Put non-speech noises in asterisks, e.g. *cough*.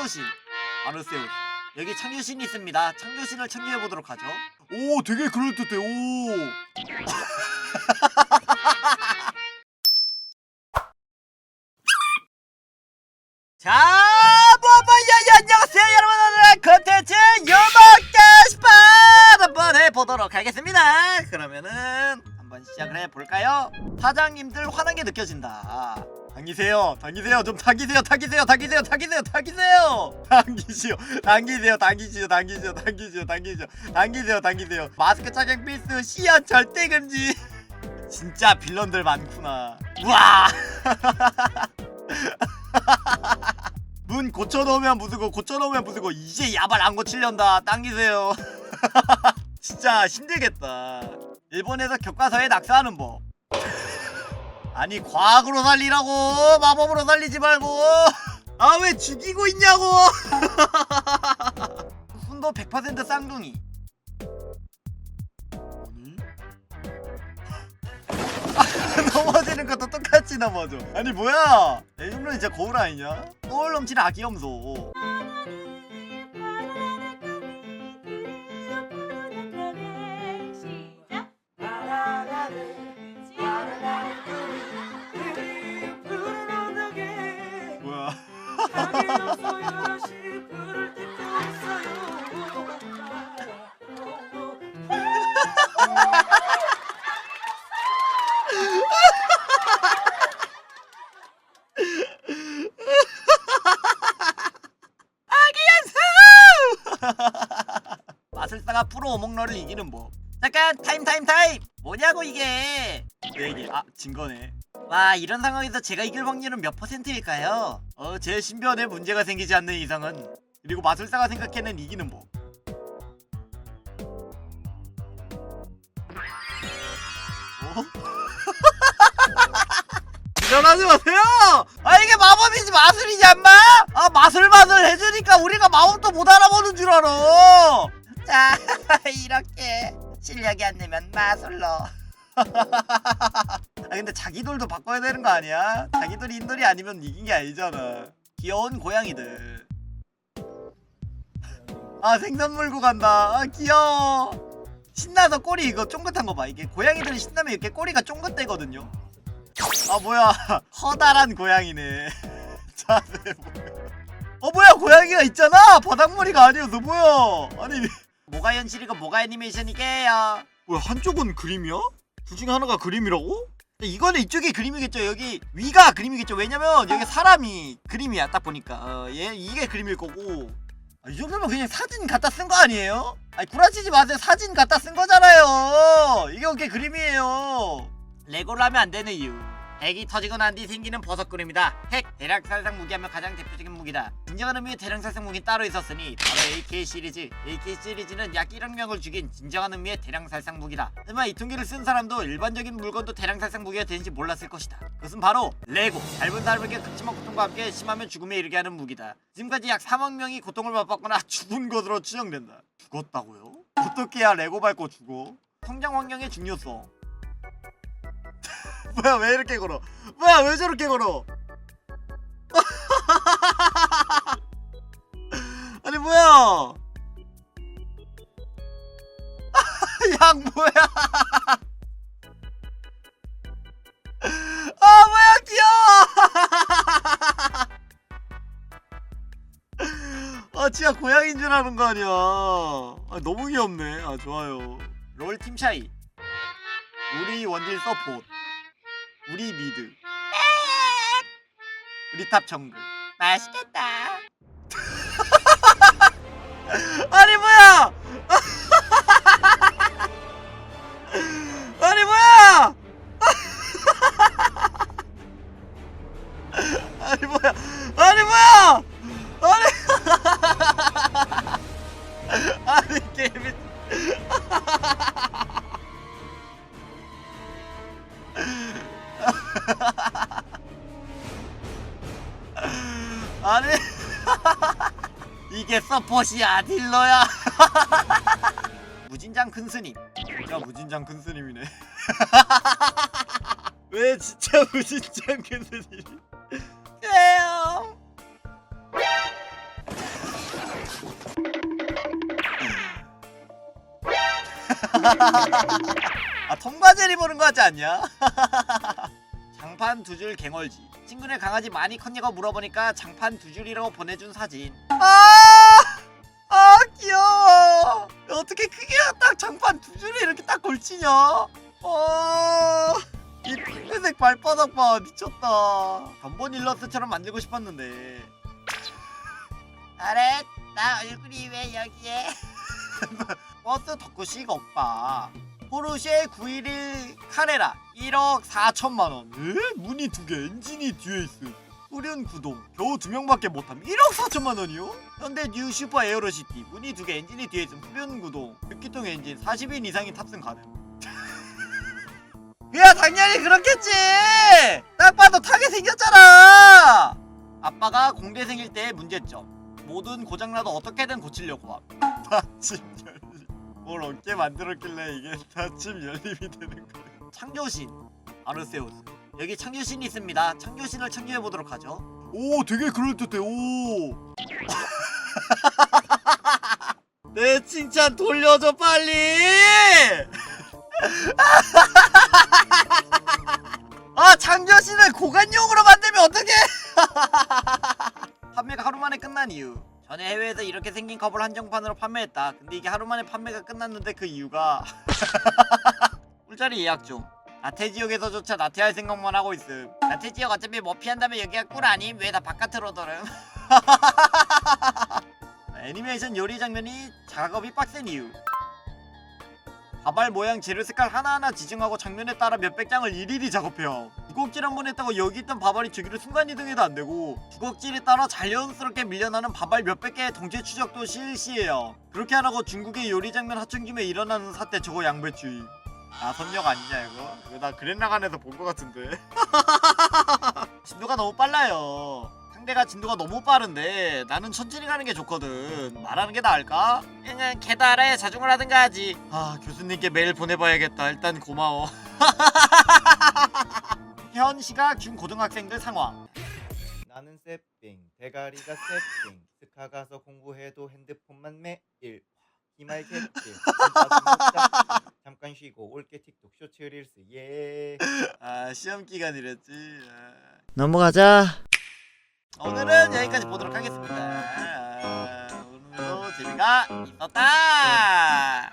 창조신. 아르세우스 여기 창조신이 있습니다. 창조신을 창조해 보도록 하죠. 오 되게 그럴듯해. 오. *laughs* 자, 뭐뭐야야 안녕하세요 여러분. 오늘의 컨텐츠 유먹 게시판 한번 해보도록 하겠습니다. 그러면은 한번 시작을 해볼까요? 사장님들 화난 게 느껴진다 당기세요. 당기세요. 좀 당기세요. 당기세요. 당기세요. 당기세요. 당기세요. 당기시오. 당기세요. 당기시오. 당기시오. 당기시오. 당기시오. 당기세요. 당기세요. 마스크 착용 필수. 시연 절대 금지. 진짜 빌런들 많구나. 우와! *laughs* 문 고쳐놓으면 부수고 고쳐놓으면 부수고 이제 야발 안 고치련다. 당기세요. *laughs* 진짜 힘들겠다. 일본에서 교과서에 낙서하는 법 아니 과학으로 살리라고 마법으로 살리지 말고 *laughs* 아 왜 죽이고 있냐고 *laughs* 순도 100% 쌍둥이 *laughs* 넘어지는 것도 똑같이 넘어져. 아니 뭐야? 이 정도는 진짜 거울 아니냐? 거울 넘치는 아기 염소. 마술사가 프로 오목러를 이기는 법. 잠깐 타임 타임 타임. 뭐냐고 이게? 내 얘기 아진 거네. 와 이런 상황에서 제가 이길 확률은 몇 퍼센트일까요? 어 제 신변에 문제가 생기지 않는 이상은 그리고 마술사가 생각해낸 이기는 법. 일어나지 마세요! 아 이게 마법이지 마술이지 않마? 아 마술마술 해주니까 우리가 마법도 못 알아보는 줄 알아! 자 *laughs* 이렇게 실력이 안 되면 마술로. *laughs* 아 근데 자기 돌도 바꿔야 되는 거 아니야? 자기 돌이 인돌이 아니면 이긴 게 아니잖아. 귀여운 고양이들. 아 생선 물고 간다. 아 귀여워. 신나서 꼬리 이거 쫑긋한 거 봐. 이게 고양이들이 신나면 이렇게 꼬리가 쫑긋대거든요 아 뭐야. *laughs* 커다란 고양이네. *laughs* 자세 뭐야. 어 뭐야. 고양이가 있잖아. 바닥머리가 아니어서 뭐야. 아니 뭐가 현실이고 뭐가 애니메이션이게요? 뭐야 한쪽은 그림이야? 둘 중에 하나가 그림이라고? 이거는 이쪽이 그림이겠죠. 여기 위가 그림이겠죠. 왜냐면 여기 사람이 그림이야 딱 보니까. 어, 얘 이게 그림일 거고. 아, 이 정도면 그냥 사진 갖다 쓴 거 아니에요? 아니 구라치지 마세요. 사진 갖다 쓴 거잖아요. 이게 어떻게 그림이에요. 레고를 하면 안 되는 이유 핵이 터지고 난 뒤 생기는 버섯그림이다. 핵 대량살상 무기하면 가장 대표적인 무기다. 진정한 의미의 대량살상 무기는 따로 있었으니 바로 AK 시리즈. AK 시리즈는 약 1억 명을 죽인 진정한 의미의 대량살상 무기다. 하지만 이 통계를 쓴 사람도 일반적인 물건도 대량살상 무기가 되는지 몰랐을 것이다. 그것은 바로 레고 닮은 사람에게 극심한 고통과 함께 심하면 죽음에 이르게 하는 무기다. 지금까지 약 3억 명이 고통을 맛봤거나 *laughs* 죽은 것으로 추정된다. 죽었다고요? 어떻게 해야 레고 밟고 죽어? 성장 환경의 중요성 뭐야 왜 이렇게 걸어? 뭐야 왜 저렇게 걸어? *laughs* 아니 뭐야? *laughs* 양 뭐야? *laughs* 아 뭐야 귀여워! 아 진짜 고양이인 줄 아는 거 아니야. 아 너무 귀엽네. 아 좋아요. 롤 팀 차이. 우리 원딜 서포트 우리 미드. 우리 탑 정글. 맛있겠다. *laughs* 아니 뭐야 이게 서폿이야 딜러야. *laughs* 무진장 큰 스님. 진짜 무진장 큰 스님이네. *laughs* 왜 진짜 무진장 큰 스님이? 왜요? *laughs* 아 통과제리 보는 거 같지 않냐? 장판 두 줄 갱얼지. 친구네 강아지 많이 컸냐고 물어보니까 장판 두 줄이라고 보내준 사진. 아! 아 귀여워. 어떻게 크게 딱 장판 두 줄이 이렇게 딱 걸치냐? 어... 이 핑크색 발바닥 봐 미쳤다. 전본 일러스트처럼 만들고 싶었는데. *laughs* 아래 나 얼굴이 왜 여기에? *laughs* 버스 덕후식 오빠. 포르쉐 911 카레라 1억 4천만원. 에? 문이 두 개 엔진이 뒤에 있음 후륜 구동 겨우 두 명밖에 못함. 1억 4천만 원이요? 현대 뉴 슈퍼 에어로시티 문이 두 개 엔진이 뒤에 있음. 후륜 구동 6기통 엔진 40인 이상이 탑승 가능. *laughs* 야 당연히 그렇겠지! 딱 봐도 타게 생겼잖아! 아빠가 공대생일 때의 문제점. 모든 고장나도 어떻게든 고치려고 함. *laughs* 닫힘 열림. 뭘 어깨 만들었길래 이게 닫힘 열림이 되는 거야? 창조신 아르세우스 여기 창조신이 있습니다. 창조신을 창조해 보도록 하죠. 오 되게 그럴듯해. 오. *laughs* 내 칭찬 돌려줘 빨리! *laughs* 아 창조신을 고관용으로 만들면 어떡해! *laughs* 판매가 하루 만에 끝난 이유. 전에 해외에서 이렇게 생긴 컵을 한정판으로 판매했다. 근데 이게 하루 만에 판매가 끝났는데 그 이유가 꿀자리 예약 중 나태 지역에서조차 나태할 생각만 하고 있음. 나태 지역 어차피 뭐 피한다면 여기가 꿀 아님? 왜 다 바깥으로 돌음 *laughs* 애니메이션 요리 장면이 작업이 빡센 이유. 바발 모양 재료 색깔 하나하나 지정하고 장면에 따라 몇백 장을 일일이 작업해요. 주걱질 한 번 했다고 여기 있던 바발이 저기로 순간이동해도 안되고 주걱질에 따라 자연스럽게 밀려나는 바발 몇백 개의 동체 추적도 실시해요. 그렇게 하라고 중국의 요리 장면 하청김에 일어나는 사태 저거 양배추임 아 선력 아니냐 이거? 이거 나 그랜라간에서 본 것 같은데. *laughs* 진도가 너무 빨라요. 상대가 진도가 너무 빠른데 나는 천천히 가는 게 좋거든. 말하는 게 나을까? 그냥 걔도 알아야 자중을 하든가 하지. 아 교수님께 메일 보내봐야겠다. 일단 고마워. *laughs* 현 시각 중고등학생들 상황. 나는 쎄삥 대가리가 쎄삥 스카 가서 공부해도 핸드폰만 매일 기말 갯길 잠깐 쉬고 올게 틱톡 쇼츠 릴스. 예. 아 시험 기간이랬지. 아. 넘어가자. 오늘은 여기까지 보도록 하겠습니다. 아, 오늘도 재미가 있었다